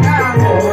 లక్ష్మణుడు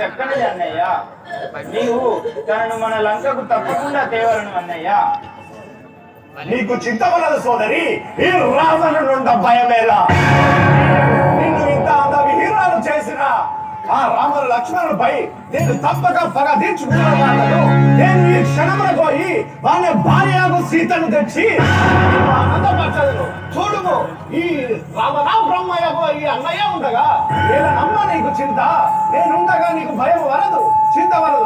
చక్కనిది అన్నయ్య. నీవు తనను మన లంకకు తప్పకుండా తేవలను అన్నయ్య. నీకు చింతవలదు సోదరి ఈ రావణుండ భయమేలా. నిన్ను ఇంత అంత విహీనాలు చేసిన ఆ రాముడు లక్ష్మణుడిపై నేను తప్పక పగ తీర్చుకున్నాను నేను ఈ క్షణమున పోయి వాళ్ళ భార్యకు సీతను తెచ్చి ఆనందపరచదు చూడుము ఈ రామనా బ్రహ్మయ్యకు ఈ అన్నయ్య ఉండగా నేను అమ్మ నీకు చింత నేనుండగా నీకు భయం వరదు చింత వలదు